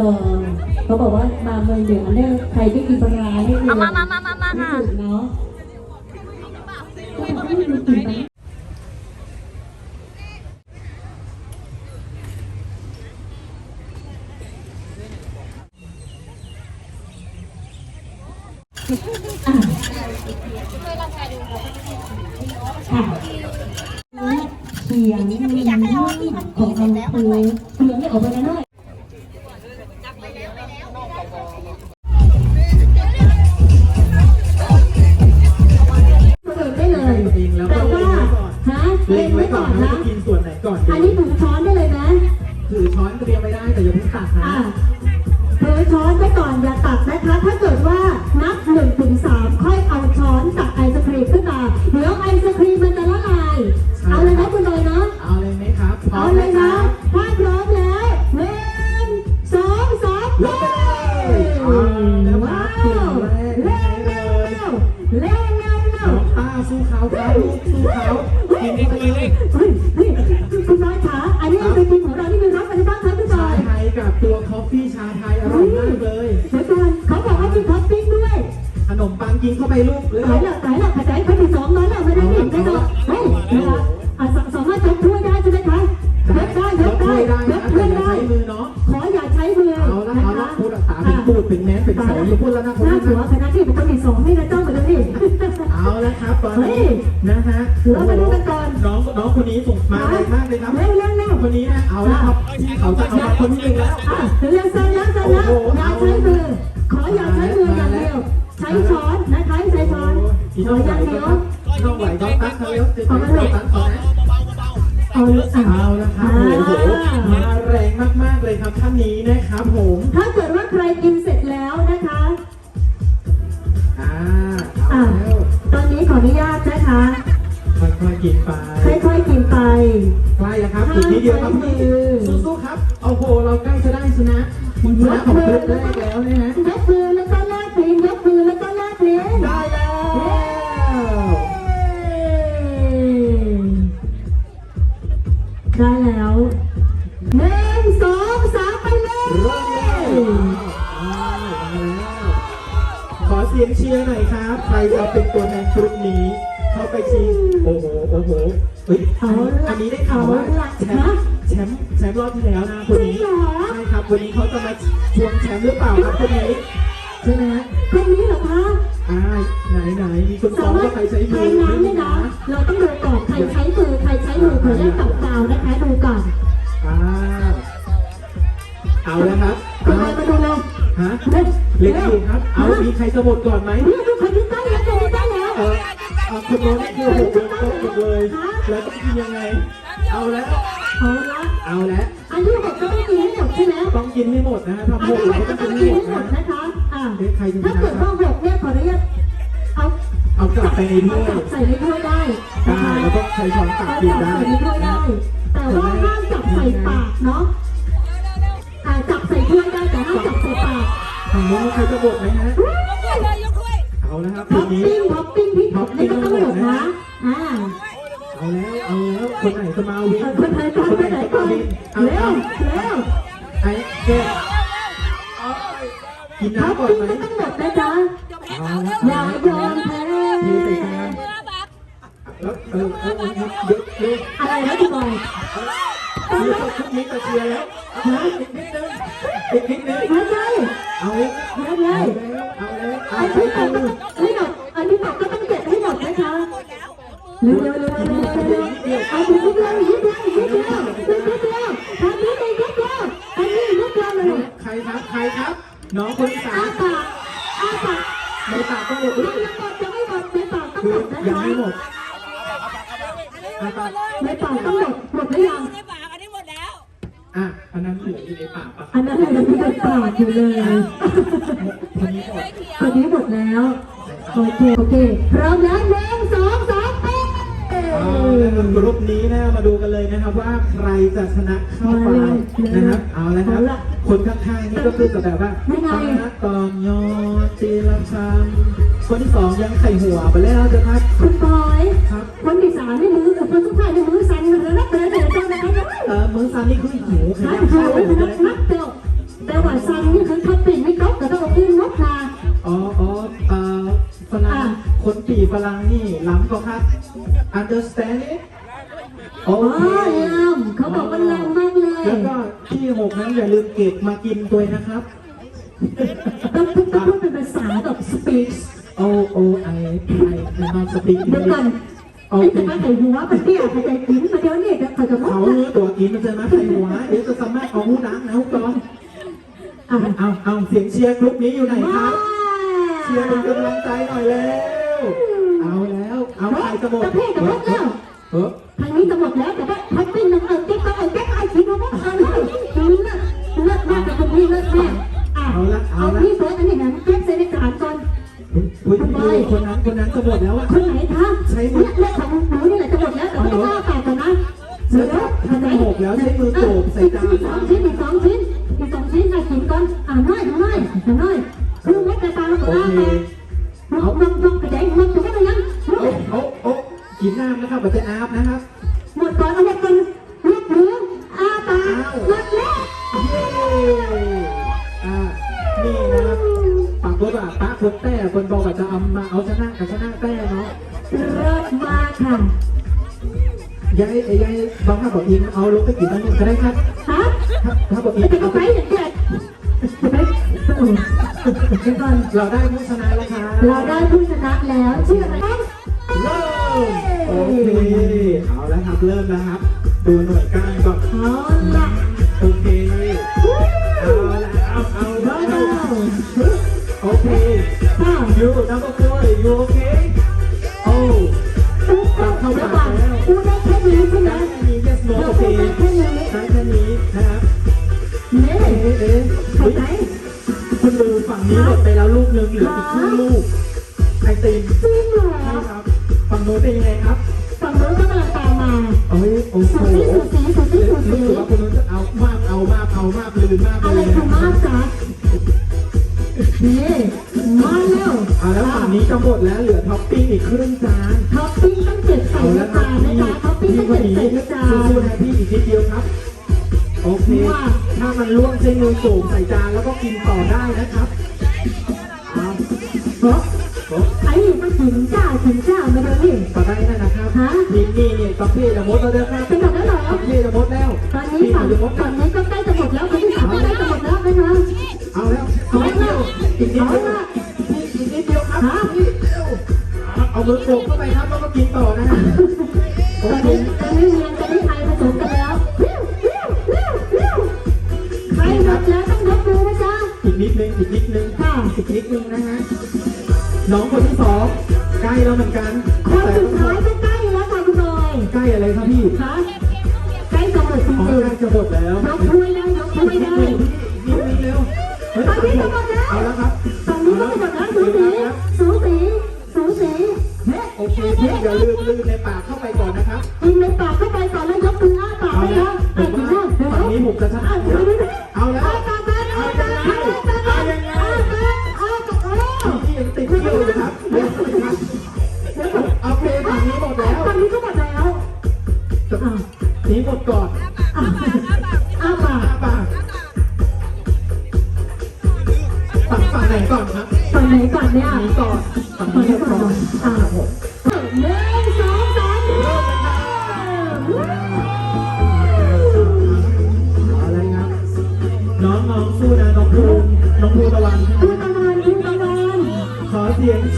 ออเขาบอกว่ามาเมืองเหนือเนี่ยใครที่กินปลาร้าเนี่ยเอามามามามามาค่ะไม่ถูกเนาะก็บอกให้ดูกินไปอะค่ะเสียงของเราคือเสียงไม่ออกไปแล้วเเตรียมไม่ได้แต่อย่าเพิ่งตัดนะ ลูกเลยตายแล้วตายแล้วขยายไปถึงสองน้อยแล้วไม่ได้กินได้หรอกเฮ้ยนะคะอะสามารถยกถ้วยได้ใช่ไหมคะยกได้ยกได้ยกถ้วยได้ใช้มือเนาะขออย่าใช้มือเอาละเอาละพูดภาษาเป็นพูดเป็นแม้เป็นแสนอย่าพูดแล้วนะคนหน้านี้หัวคณะที่เป็นคนที่สองให้นะเจ้าเหมือนกันนี่เอาละครับตอนนี้นะฮะเรามาดูกันก่อนน้องน้องคนนี้ส่งมาแรงมากเลยครับเร็วเร็วเร็วคนนี้นะเอาละครับที่เขาจะเอามาคนที่หนึ่งแล้วเร็วเร็วเร็วเร็วอย่าใช้มือขออย่าใช้มืออย่างเดียว ใช้ช้อนนะคะใช้ช้อนพี่ขน้อองอไหวย่างก็เดียวพี่น้องไหวก็ตั้งเขาแล้วจะใช้ตัวตั้งเขานะเอาอะเอาละครับโอ้โหมาแรงมากๆเลยครับท่านนี้นะครับผมถ้าเกิดว่าใครกินเสร็จแล้วนะคะอ่าเอาแล้วตอนนี้ขออนุญาตนะคะค่อยๆกินไปค่อยๆกินไปใกล้แล้วครับอีกนิดเดียวครับพี่สู้ๆครับโอ้โหเราใกล้จะได้ชนะคุณชนะของคลิปแรกแล้วนะฮะยกมือแล้วก็ แล้วขอเสียงเชียร์หน่อยครับ ใครจะเป็นตัวแทนกลุ่มนี้ เข้าไปชิงโอ้โหโอ้โหเฮ้ยเอาละอันนี้ได้ข่าวว่าเอาละแชมป์แชมป์แชมป์รอบที่แล้วนะคนนี้จริงเหรอ ใช่ครับวันนี้เขาจะมาทวงแชมป์หรือเปล่าครับคนนี้ใช่ไหมฮะคนนี้เหรอคะอ่าไหนไหนมีคนซ้อมว่าใครใช้มืใช้อน้ำเนี่ยนะ เราต้องดูก่อนใครใช้มือใครใช้มือขอแยกกับดาวนะคะดูก่อนอ่าเอาแล้วครับคุณเอาบอยมาดูเลย ฮะเร็วเล็กอยู่ครับ เอามีใครจะหมดก่อนไหมนี่ดูคนที่ตั้งแล้วคนที่ตั้งแล้วเออเอาคนโน้นนี่คือหกลงโต๊ะหมดเลยแล้วต้องกินยังไง เอาแล้วเอาละเอาแล้วอันที่หกก็ต้องกินให้หมดใช่ไหมต้องกินให้หมดนะฮะอันทำหกที่หเรากก็ก็ต้ต้อองงกิกินนให้ให้หหมมดดนะนะคะอ่าเอ๊ะใครจะชถ้านะเกิดครัว่าบหกเนี่ยขออนุญาตเอาเอากลับไปในถ้วยจับใส่ในถ้วยได้ได้นะคะแล้วก็ใช้ช้อนตักเอากินจับได้ใส่ในถ้วยได้ แต่ว่าห้ามจับใส่ปากเนาะอ่าจับใส่ถ้วยได้ ทางโน้นใครจะหมดไหมฮะเอาแล้วครับท็ทีอปนี้ ปิ้งท็อปปิ้งที่ท็อปนี่ก็ต้องหมดนะอ่าเอาแล้ว เอาแล้ว คนไหนจะมาวินเอาคนไหนก่อนคนไหนก่อนเอาเร็วเอาเร็วไอ้เจ๊กินท็อปน้ำก่อนปิ้งไหมก็ต้องหมดนะจ๊ะเอาแล้วอย่ายอมแพ้เทใส่จานแล้วเออเออเออเยอะเยอะอะไรนะพี่บอยเยอะชุดนี้จะเชียร์แล้วเอาอีกนิดนึงอีกนิดนึง ไม่ใช่ เอาไม่ใช่เอาแล้วเอาอันแล้วที่ตกก็ต้องไม่หมดอันที่ตกก็ต้องเก็บให้หมดนะคะเร็วเร็วเร็วเร็วเร็วเร็วเอาถึงนิดเดียวนิดเดียวนิดเดียวนิดเดียวทำนี้เลยนิดเดียวทำนี้นิดเดียวเลยใครครับใครครับ น้องคนที่สาอามปากอาปากในปากต้องหมดยังยังหมดยังไม่หมดในปากต้องคืหมอดนะยังคะไม่หมดอะปากในปากต้องหมดหมดหรือยังใอะอันนั้นเหลืออยู่ในปากปะอันนั้นเลยยังไม่ได้ปากอยู่เลยคนนี้หมดคนนี้หมดแล้ว โอเค โอเค พร้อมแล้วหนึ่งสองสามไปเอาแล้วกรุ๊ปนี้นะมาดูกันเลยนะครับว่าใครจะชนะเข้าไปนะครับ เอาแล้วครับคนข้างๆนี่ก็คือจะแบบว่าตอนนักตอนยอจีรชันคนที่สองยังไข่หัวไปแล้วจะครับคุณบอยครับคนที่สามในมือกับคนสุดท้ายในมือสั่นเลยนะเดินเดินเดินเดินเดิน เออมือซ้ายนี่คือหิวขนัยับบเดีเข้ายวไปเลยนับเดียวแต่ว่าซันนี่คือเขาปีไม่ตกแต่ต้องเอาขึ้นรถมาอ๋ออ๋อเอ่อฝรั่งอะคนปีฝรั่งนี่ล้ำก็ครับ understand it โออ๋อเคลำเขาบอกว่าลำมากเลย แล้วก็ที่หกนั้นอย่าลืมเก็บมากินด้วยนะครับต้องพูดต้องพูดเป็นภาษาแบบสปีกโอโอไอไอไอนอนสปีกเดี๋ยวก่อนโอ ไอ้เคจะมาใส่หัวมันเตี้ยมันจะกินมาเดี๋ยวนี้เขาจะพูเขาดเนื้อตัวกินมันจะมาใส่หัวเดี๋ยวจะสามารถเอาหูดังนะหูกองอะเอาเอาเสียงเชียร์กรุ๊ปนี้อยู่ไหนคว้ารับ เชียร์เป็นกำลังใจหน่อยแล้ว เอาแล้ว เอาใครจะหมดประเภทกับพวกเรา เออทางนี้จะหมดแล้วแต่ว่าทักปิ้งนึงเออติ๊กก็เออแก๊กไอ้ชิ้นนู้นเออเลยชิ้นเลิศเลิศมากกับคนนี้เลิศแม่อะเอาพี่เบิร์ดอันนี้นะเก็บใส่ในกระดาษก่อน คุยคุยคนนั้นคนนั้นจะหมดแล้วอะคนไหนคะเนี่ยเรื่องของหนูนี่แหละจะหมดแล้วแต่ไม่ต้องอ้าปากกันนะเดี๋ยวถ้าจะหมดแล้วใช้มือโบกใส่จานอีกสองชิ้นอีกสองชิ้นอีกสองชิ้นให้กินก่อนอ่าน้อยน้อยน้อยคือเม็ดกระตาแล้วก็โออ้าเคปากลงลงกระเด้งลงจะได้ยังโอ้โอ้โอ้กินน้ำนะครับบัจเจอาบนะครับ ยายยายบางท่าบอกอินเอาลงไปกินนั่นก็ได้ครับฮะถ้าถ้าบอกอินจะเอาไปไปอย่างเด็ดจะไปเออเดี๋ยวก่อนเราได้ผู้ชนะแล้วครับเราได้ผู้ชนะแล้วชื่ออะไรเริ่มโอเคเอาแล้วครับเริ่มแล้วครับดูหน่วยก้านก่อนเอาละโอเคเอาละเอาเอาว้าเอาวโอเคอ้าวยูนับตัวยูโอเคโอ้ปุ๊บเข้าไปกู ได้แค่นี้ใช่ไหมได้แค่นี้ yes no เราโอเคได้แค่นี้ได้แค่นี้นะครับเนี่ยเอ๊ะเอ๊ะเข้าเฮ้ยใจคุณดูฝั่งนี้หมดไปแล้วลูกหนึงเหลืออีกครึ่งลูกไอติมจริงเหรอใช่ครับฝั่งโน้นเป็นยังไงครับฝั่งนู้นก็กำลังตามมาเอ้ยโอ้โหสุสีสุสีสุสีสุรู้สีสึกว่าคุณโน้นจะเอามากเอามากเอามากลืนมากอะเลไรยคือมากจ๊ะนี่มาแล้วอ่าแล้วฝั่งนี้จะหมดแล้วเหลือท็อปปิ้งอีกครึ่งจานท็อป ก็บนี้ใส่ในจานสู้ๆนะพี่อีกนิดเดียวครับ โอเค ถ้ามันล่วงใช้มือโป่งใส่จานแล้วก็กินต่อได้นะครับเอาเพราะไอ้นี่มันถึงเจ้าถึงเจ้ามาเลยนี่ต่อได้แล้วนะครับฮะนี่นี่เนี่ยตอมพี่จะหมดแล้วนะครับเป็นแบบนั้นเหรอตอมพี่จะหมดแล้วตอนนี้ฝั่งจะหมดฝั่งนี้ก็ใกล้จะหมดแล้วคนที่สามก็ใกล้จะหมดแล้วนะคะเอาแล้วเอาแล้วอีกนิดเดียวอีกนิดเดียวครับพี่เร็วเอามือโป่งเข้าไปครับแล้วก็กินต่อนะฮะโอตอน เคนี้ตอนนี้เรียนตอนนี้ไทยผสมกันแล้วใครหมดแล้วต้องยกมือนะจ๊ะอีกนิดนึงอีกนิดนึงค่ะอีกนิดนึงนะฮะน้องคนที่สองใกล้แล้วเหมือนกันคนสุดท้ายก็ใกล้แล้วค่ะคุณบอยใกล้อะไรครับพี่คะใกล้จะหมดจริอ๋องใกล้จะหมดแล้วยกถ้วยได้ยกถ้วยได้นิดนึงเร็วเฮ้ยตอนนี้จะหมดแล้วเอาแล้วครับตอนนี้ก็จะหมดแล้วสูสีสู โอเคพี่อย่าลืมลืมในปากเข้าไปก่อนนะครับกินในปากเข้าไปก่อนแล้วยกมืออ้าปากเอาไปแล้แล้ววผไปมถึงว่าแล้วเดี๋ยวฝั่งนี้ผมจะชน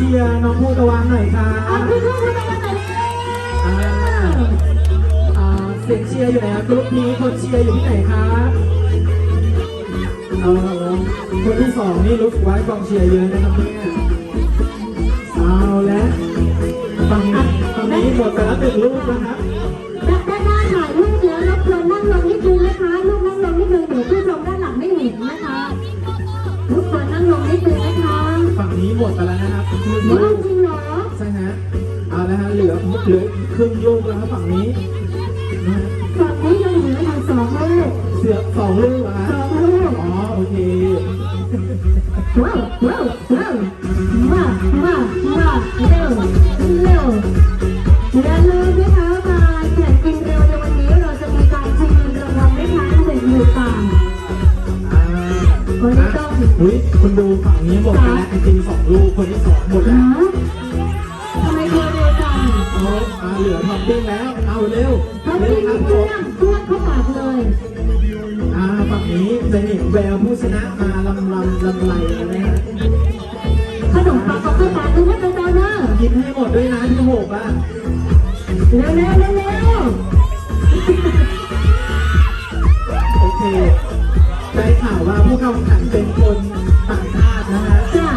ชียร์น้องภูตะวันหน่อยครับอะคุณคุณคุณตะวันไหนอ่าอ่าเสียงเชียร์อยู่ไหนครับกรุ๊ปนี้คนเชียร์อยู่ที่ไหนครับเออคนที่สองนี่รู้สึกว่ากองเชียร์เยอะนะครับเนี่ยเอาแล้วฝั่งนี้ฝั่งนี้หมดแต่ละหนึ่งลูกนะครับ เหลือครึ่งลูกแล้วฝั่งนี้ฝั่งนี้ยังเหลืออีกสองลูกเสือกสองลูกอะสองลูกอ๋อโอเคว้าวว้าวว้าวมามามาเร็วเร็วอย่าลืมนะคะการแข่งกินเร็วในวันนี้เราจะมีการชิงเงินรางวัลไม่ค้างหนึ่งหมื่นบาท อ่าวันนี้ต้อง อุ้ยคนดูฝั่งนี้หมดไปแล้วจริงๆสองลูกคนที่สองหมดแล้ว อ่า แล้วเอาเร็วเขาเร็ไม่วคได้รับผเพื่อมนตัวจเข้าปากเลยอ่าฝั่งนี้จะเห็นแววผู้ชนะมาลำลำลำไรแล้วนะฮะขนมปังเขาเข้าปากคือว่าเร็วๆนะกินให้หมดด้วยนะที่หกอะเร็วๆเร็วๆเร็วโอเคได้ข่าวว่าผู้เข้าแข่งขันเป็นคนต่างชาตินะฮะๆจ้ะ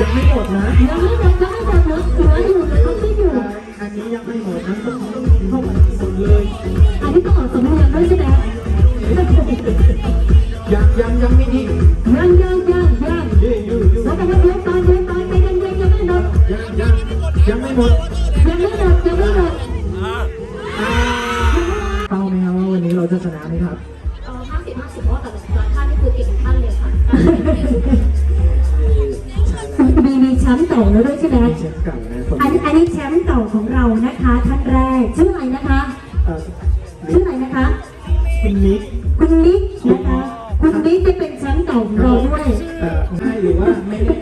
ยังไม่หมดนะ ยังไม่หมดยังไม่หมดเหลือเหลื ยังไม่หมดนะต้องเข้ามาสุดเลย อันนี้ต้องออกสำเนียงด้วยใช่ไหมยังยังยังไม่อียังยังยังยังยืดยืดยืดแล้วแต่ว่าเดี๋ยวตอนเดี๋ยวตอนใจเย็นๆยังไม่หมดยังยังยังไม่หมด คุณนิกคุณนิกนะคะคุณนิกจะเป็นแชมป์เก่าของเราด้วยเอ่อใช่หรือว่าไม่ได้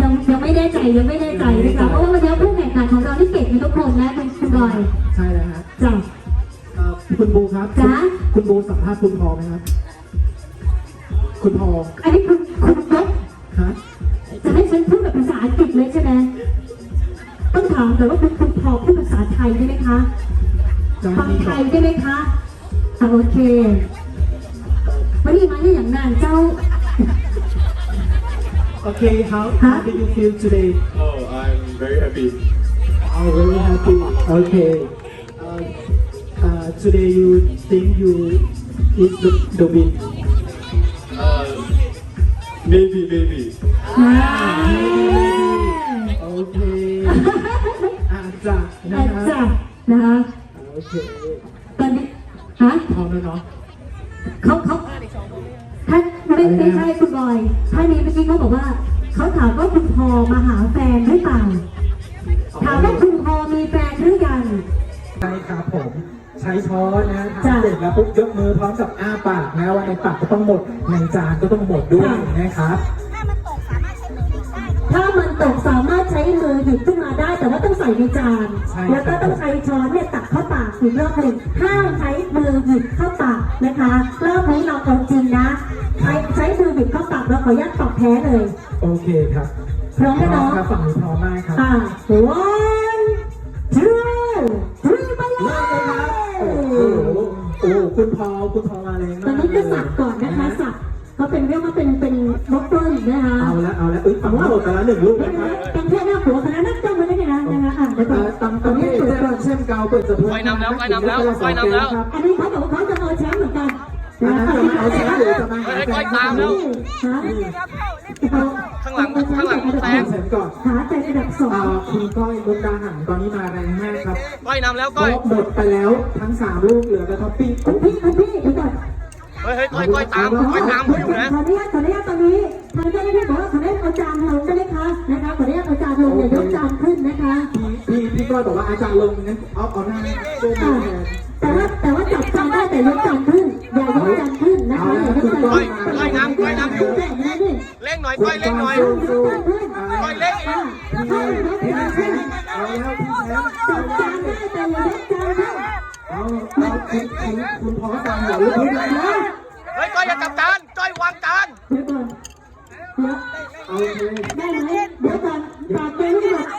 ยังยังไม่แน่ใจยังไม่แน่ใจนะคะเพราะว่าวันนี้ผู้แข่งขันของเราที่เก่งกันทุกคนนะคุณคุณบอยใช่แล้วฮะจ้ะเอ่อคุณบูครับจ๊ะคุณบูสัมภาษณ์คุณพอไหมครับคุณพออันนี้คุณคุณยกฮะจะให้ฉันพูดแบบภาษาอังกฤษเลยใช่ไหมต้องถามแต่ว่าคุณคุณพอพูดภาษาไทยได้ไหมคะจะฟังมีไทก่อนยได้ไหมคะอะ โอเควันนี้มาเนี่ยอย่างนานเจ้า โอเค how how do you feel today Oh, I'm very happy. Oh, very happy. Okay. Uh, uh, today you think you is the the win? Uh, maybe, maybe. อ่า โอเค อาจจะนะ อาจ ครั จะ บ นะคะ โอเค ตอนนี้ ฮะพร้อมแล้วเนาะเขาเขาท่านไม่ไม่ใช่คุณบอยท่านนี้เมื่อกี้เขาบอกว่าเขาถามว่าคุณพอมาหาแฟนหรือเปล่า ถามว่าคุณพอมีแฟนหรือยังใช่ครับผมใช้ช้อนนะจ้ะทำเสร็จแล้วปุ๊บยกมือพร้อมกับอ้าปากนะว่าในปากก็ต้องหมดในจานก็ต้องหมดด้วยนะครับ ถ้ามันตกสามารถใช้มือหยิบขึ้นมาได้ แต่ว่าต้องใส่ในจาน ใช่แล้วก็ต้องใช้ช้อนเนี่ยตักเข้าปากอีกรอบหนึ่งห้ามใช้มือหยิบเข้าปากนะคะรอบนี้เราเอาจริงนะ ใช้ใช้มือหยิบเข้าปากเราขออนุญาตตอบแพ้เลย โอเคครับพร้อมไหมน้อง ครับฝั่งนี้พร้อมมากครับอ่า one two three ไปเลเริ่มเลยครับ โอ้โหย โอ้โหคุณพอคุณพอมาเลยตอนนี้ก็สับก่อนนะคะสับเขาเป็นเรียกว่าเป็นเป็นบล็อกเกอร์นะคะเอา ละเอาละเอ้ยฝั่งนี้หมดไปแล้วหนึ่งลูกนะครับตั้งแค่หน้าหัวคณะนักจ้องมาได้เลยนะนะคะอะเดี๋ยวก่อนตำตำเทศเจ้าเช่มเกาเปิดจะพูดไฟนำแล้วไฟนำแล้วไฟนำแล้วครับอันนี้เขาบอกว่าเขาจะเอาแชมป์เหมือนกันอันนั้นจะมาเอาแชมป์หรือจะมาหาเฮ้ยแฟก้อยนตามแล้วฮะข้างหลังข้างหลังแซงแชมป์ก่อนหาใจระดับสองอ่าคุณก้อยมุกดาหันตอนนี้มาแรงมากครับก้อยนำแล้วเพก้อย ราะหมดไปแล้วทั้งสามลูกเหลือแต่ท็อปปิ้งคุณพี่คุณพี่เดี๋ยวก่อน เฮ้ยเฮ้ยก้อยก้อยตามก้อยตามเขาอยู่นะขออนุญาตขออนุญาตตอนนี้ทางเจ้าหน้าที่บอกว่าขออนุญาตเอาจานลงได้ไหมคะนะคะขออนุญาตเอาจานลงอย่ายกจานขึ้นนะคะพี่พี่พี่ก้อยบอกว่าอาจารย์ลงงั้นเอาเอาหน้าโก้มาแทนแต่ว่าแต่ว่าจับจานได้แต่ยกจานขึ้นอย่ายกจานขึ้นนะคะอย่ายกจานขึ้นก้อยก้อยนำก้อยนำอยู่แบบนี้ดิเร่งหน่อยก้อยเร่งหน่อยสู้ก้อยเร่งอีกพี่พี่แชมป์เอาแล้วพี่แชมป์จับจานได้แต่ คุณคุเลยก้อย่าจับจานจ้อยวางจานเดี๋ยนเดี๋อดก่นปากเป็นี่